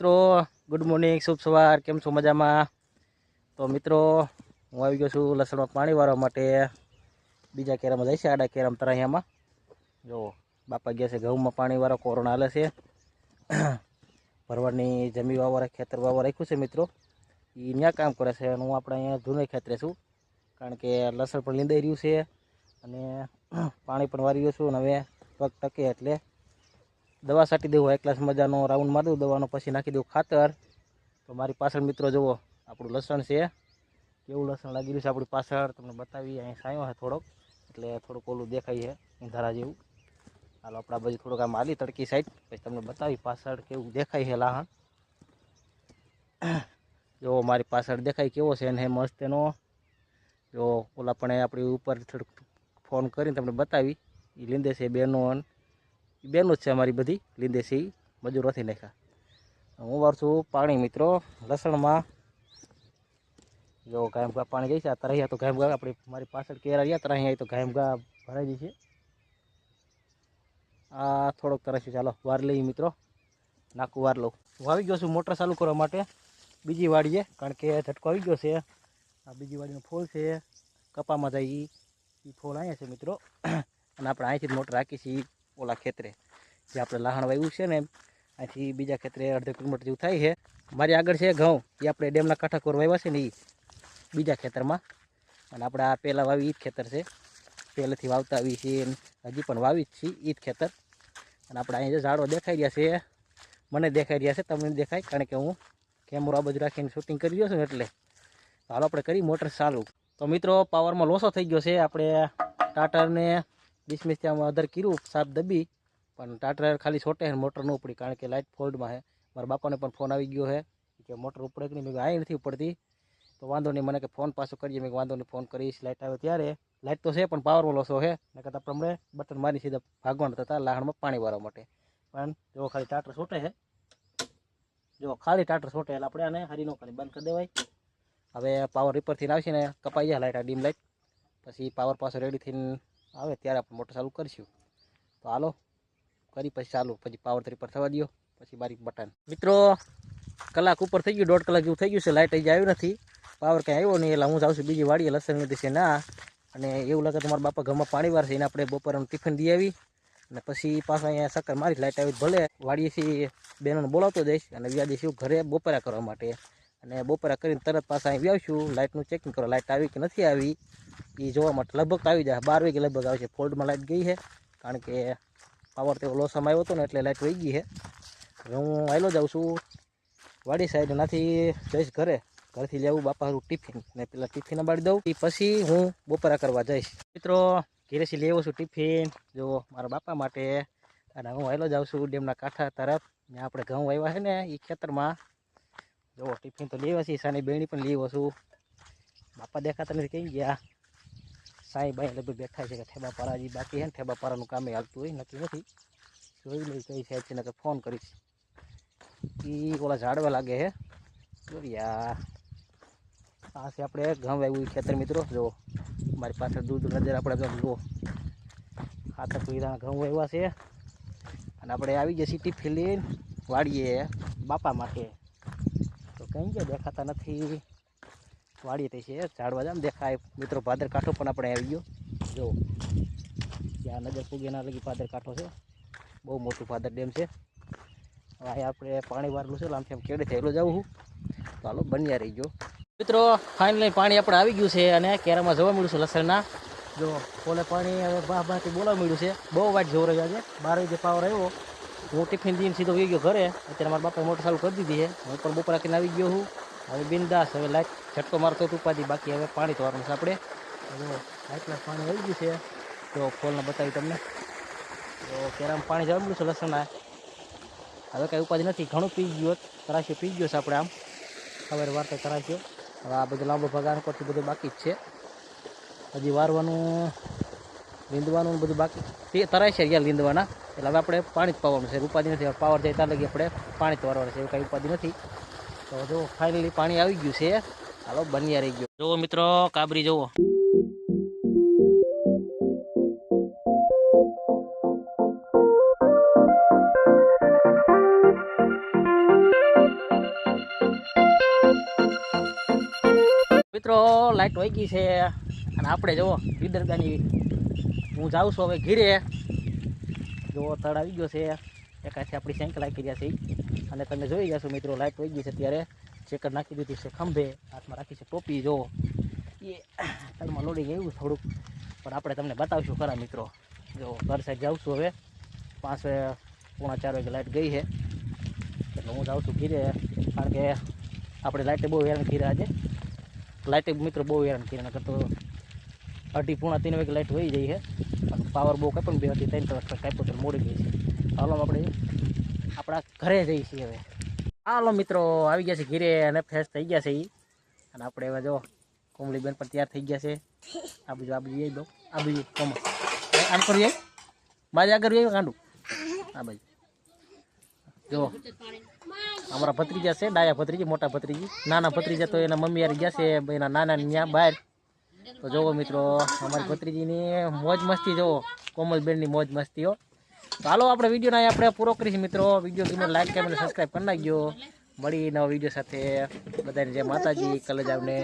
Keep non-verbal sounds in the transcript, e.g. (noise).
મિત્રો good morning શુભ સવાર, કેમ છો મજામાં? તો મિત્રો, હું આવી ગયો છું લસણમાં પાણી વાળવા માટે. બીજા કેરામાં જાય છે, આડા કેરામ તરાહિયામાં. જો, બાપા ગયા છે ઘઉંમાં પાણી વાળો, કોરોના હાલે છે. (clears throat) ભરવાડની જમી વાવવા, ખેતર વાવવા રાખ્યું છે મિત્રો. એ ત્યાં કામ કરે છે અને હું આપણે અહીંયા જૂને ખેતરે છું. કારણ કે લસણ પણ લીંદાઈ રહ્યું છે અને (clears throat) પાણી પણ વારી રહ્યો છું અને હવે પગ ટકે એટલે દવા છાંટી દેવું, એક ક્લાસ મજાનો રાઉન્ડ મારી દઉં, દવાનો પછી નાખી દઉં ખાતર. તો મારી પાછળ મિત્રો જુઓ, આપણું લસણ છે. કેવું લસણ લાગી રહ્યું છે આપણી પાછળ, તમને બતાવી અહીં સાયો છે થોડોક, એટલે થોડુંક ઓલું દેખાય છે ધારા જેવું. હાલો, આપણા બાજુ થોડુંક આમ આલી તડકી સાઈડ, પછી તમને બતાવી પાછળ કેવું દેખાય છે લાહણ. જો મારી પાછળ દેખાય કેવો છે ને મસ્ત એનો. જો ઓલા પણ આપણી ઉપર થોડુંક ફોન કરીને તમને બતાવી. એ લીંદે છે બેનો અન ઈ બેનું જ છે અમારી બધી લીંદે છે ઈ મજૂરોથી નાખ્યા. હું વાર છું પાણી, મિત્રો, લસણમાં. જો ગાયમ ગા પાણી ગઈ છે, આ તરહિયા તો ગાયમ ગા આપણી, મારી પાછળ કેરા રહ્યા, તરહિયા તો ગાયમ ગા ભરાઈ ગઈ છે. આ થોડોક તરસ્યું ચાલો, વાર લઈએ મિત્રો. નાખું વાર લઉં. હું આવી ગયો છું મોટર ચાલુ કરવા માટે. બીજી વાડીએ કારણ કે ઝટકો આવી ગયો છે. આ બીજી વાડીનો ફૂલ છે, કપામાં જાય ઈ. ઈ ફૂલ અહીંયા છે, મિત્રો. અને આપણે અહીંથી જ મોટર રાખી છીએ. ઓલા ખેતરે. જે આપણે લહાણ વાવ્યું છે ને, અહીંથી બીજા ખેતરે અડધો કિલોમીટર જેવું થાય છે. મારી આગળ છે ઘઉં. એ આપણે ડેમના કાંઠા વાવ્યા છે ને એ બીજા ખેતરમાં. અને આપણે આ પહેલાં વાવી એ જ ખેતર છે. પહેલેથી વાવતા આવી છીએ હજી પણ વાવી જ છીએ એ જ ખેતર. અને આપણે અહીંયા ઝાડો દેખાઈ રહ્યા છે, મને દેખાઈ રહ્યા છે, તમને દેખાય, કારણ કે હું કેમેરો આ બાજુ રાખીને શૂટિંગ કરી રહ્યો છું એટલે. હાલો આપણે કરી મોટર ચાલુ. તો મિત્રો પાવરમાં લોસો થઈ ગયો છે. આપણે ટાટરને ડિસમિસ ત્યાં અધર કર્યું, સાપ દબી, પણ ટાટર ખાલી છોટે છે મોટર ન ઉપડી, કારણ કે લાઇટ ફોલ્ડમાં હે મારા બાપાને પણ ફોન આવી ગયો છે કે મોટર ઉપડે કે નહીં? મેં આ નથી ઉપડતી. તો વાંધો નહીં, મને કે ફોન પાછો કરીએ. મેં વાંધો નહીં ફોન કરીશ. લાઇટ આવે ત્યારે લાઇટ તો છે, પણ પાવરમાં લોસો છે ને કરતાં પ્રમાણે બટન મારી સીધા ભાગવાના થતા લાહણમાં પાણી વાળવા માટે. પણ જો ખાલી ટાટર છોટે છે, જો ખાલી ટાટર છોટે એટલે આપણે આને હરી નો કરી બંધ કરી દેવાય. હવે પાવર રીપરથી આવશે ને કપાઈ જાય લાઇટ આ ડીમ લાઇટ પછી પાવર પાછો રેડી થઈને આવે ત્યારે આપણે મોટર ચાલુ કરીશું. તો હાલો, કરી પછી ચાલુ, પછી પાવર પર થવા દો પછી બારીક બટન. મિત્રો, કલાક ઉપર થઈ ગયું, દોઢ કલાક જેવું થઈ ગયું છે લાઇટ હજી આવ્યું નથી. પાવર કંઈ આવ્યો નહીં, એટલે હું જાઉં છું બીજી વાડીએ, લસણ લીધી ના. અને એવું લાગે તો મારા બાપા ઘરમાં પાણી વાર છે એને આપણે બપોરનું ટિફિન દઈ આવી. અને પછી પાછા અહીંયા સક્કર મારી લાઇટ આવી ભલે. વાડીએથી બહેનોને બોલાવતો જઈશ અને વ્યાજે શું ઘરે બપોરા કરવા માટે. અને બપોરા કરીને તરત પાછા અહીં વ્યાવશું લાઇટનું ચેકિંગ કરો લાઇટ આવી કે નથી આવી. એ જોવા માટે લગભગ આવી જાય. બાર વાગે લગભગ આવે છે. ફોલ્ડમાં લાઇટ ગઈ છે. કારણ કે પાવર તેવો લોસમાં આવ્યો હતો ને એટલે લાઇટ વહી ગઈ છે. હવે હું આવેલો જાઉં છું. વાડી સાઈડ નાથી જઈશ ઘરે. ઘરથી લેવું બાપા હારું ટિફિન ને પેલા ટિફિન બાળી દઉં. એ પછી હું બપોરા કરવા જઈશ. મિત્રો, ઘેરેથી લેવો છું ટિફિન જો મારા બાપા માટે. અને હું આવેલો જાઉં છું ડેમના કાંઠા તરફ. ને આપણે ઘઉં વાવ્યા છે ને એ ખેતરમાં. જો ટિફિન તો લેવા છીએ. સાની બેણી પણ લેવો છું. બાપા દેખાતા નથી. કહી ગયા? સાંઈ બાઈ લગભગ બેઠા છે કે ઠેબા પારાજી બાકી છે ને ઠેબા પારાનું કામે હાલતું હોય, નક્કી નથી. જોઈ લઈ કઈ સાહેબ છે ને કે ફોન કરીશ. એ ઓલા ઝાડવા લાગે છે. જોરિયા આ છે આપણે ઘઉં વાવ્યું ઈ ખેતર મિત્રો. જો, મારી પાછળ દૂર દૂર નજર આપણે જો જુઓ. ખાતર પીડા ઘઉં વાવ્યા છે. અને આપણે આવી જઈએ ટિફિન લઈને વાળીએ બાપા માટે. તો કંઈ ગયા દેખાતા નથી. વાડીએ થઈ છે, ઝાડવા જામ દેખાય. મિત્રો ભાદર કાંઠો પણ આપણે આવી ગયો. જો ત્યાં નજર પૂગેના લગી ભાદર કાંઠો છે. બહુ મોટું ભાદર ડેમ છે. હવે આપણે પાણી વારેલું છે આમ કેડે થયેલું જાઉં છું. તો હાલો, બન્યા રહી ગયો મિત્રો ફાઇનલી પાણી આપણે આવી ગયું છે અને કેરામાં જોવા મળ્યું છે લસણના. જો પોલે પાણી હવે બા બાથી બોલાવા મળ્યું છે. બહુ વાટ જોર છે. આજે બાર વાગે પાવર આવ્યો, હું ટિફિન દઈને સીધો ગઈ ગયો ઘરે. અત્યારે મારા બાપાએ મોટર ચાલુ કરી દીધી છે. હું પણ બપોર રાખીને આવી ગયો હું હવે બિંદાસ, હવે લાઈટ છટકો મારતો તો ઉપાધી, બાકી હવે પાણી ધોવાનું છે આપણે. જો લાઈટમાં પાણી આવી ગયું છે. તો ફોલને બતાવી તમને. તો કેરામાં પાણી જવા મળ્યું છે લસણના. હવે કાંઈ ઉપાધિ નથી. ઘણું પી ગયું હોત, તરાશ્યો પી ગયો છે આપણે આમ. સવારે વારતો તરાશ્યો. હવે આ બધું લાંબો ભગાન પરથી બધું બાકી જ છે. હજી વારવાનું, લીંદવાનું બધું બાકી. તે છે યાર લીંદવાના. એટલે હવે આપણે પાણી જ પાવાનું છે. ઉપાધિ નથી. પાવર જાય ત્યાં લગી આપણે પાણી જ વારવાનું છે. એવું કાંઈ ઉપાધિ નથી. તો જો ફાઇનલી પાણી આવી ગયું છે. હાલો બન્યા રહી ગયો. જુઓ મિત્રો, કાબરી જુઓ. મિત્રો લાઇટ વાગી છે. અને આપણે જુઓ વિદરદાની હું જાઉં છું હવે ઘીરે. જુઓ, તળ આવી ગયો છે. એકાથી આપણી સાયકલ આપી રહ્યા છે. ઈ. અને તમે જોઈ જશો મિત્રો લાઈટ વહી ગઈ છે ત્યારે ચેકર નાખી દીધી છે ખંભે. હાથમાં રાખી છે ટોપી જો. એ તળમાં લોડી ગયું થોડુંક. પણ આપણે તમને બતાવશું ખરા મિત્રો. જો ઘર સાઈડ જાઉં છું હવે. પાંચ વાગે, પોણા ચાર વાગે લાઈટ ગઈ છે. એટલે હું જાઉં છું ઘીરે કારણ કે આપણે લાઇટે બહુ હેરાન કરી આજે. લાઇટે મિત્રો બહુ હેરાન કરી નકર તો અઢી પૂણા ત્રણ વાગે લાઇટ વહી જાય છે. અને પાવર બહુ કાંઈ પણ બે અઢી ત્રણ કલાક કાંઈ પણ મોડી ગઈ છે. હાલો આપણે આપણા ઘરે જઈએ છીએ હવે. હાલો મિત્રો, આવી ગયા છે ઘીરે અને ફ્રેશ થઈ ગયા છે એ અને આપણે હવે જો કોમલીબેન પણ તૈયાર થઈ ગયા છે. આ બીજું આ બીજું દો. આ બીજું, કોમ. આમ કરીએ? મારે આગળ આવી કાંડું આ બાજુ જો, અમારા ભત્રીજા છે, ડાયા ભત્રીજી, મોટા ભત્રીજી. નાના ભત્રીજા તો એના મમ્મી યાર ગયા છે, એના નાના ત્યાં બહાર. તો જોવો મિત્રો, અમારી ભત્રીજીની મોજ મસ્તી, જોવો. કોમલબેનની મોજ મસ્તી, હો. તો હાલો, આપણે વિડીયોને આપણે પૂરો કરીશું મિત્રો. વીડિયો ગમે લાઈક કરીને સબસ્ક્રાઈબ કરી નાખજો. મળી નવા વીડિયો સાથે. બધાને જય માતાજી કલેજ આવને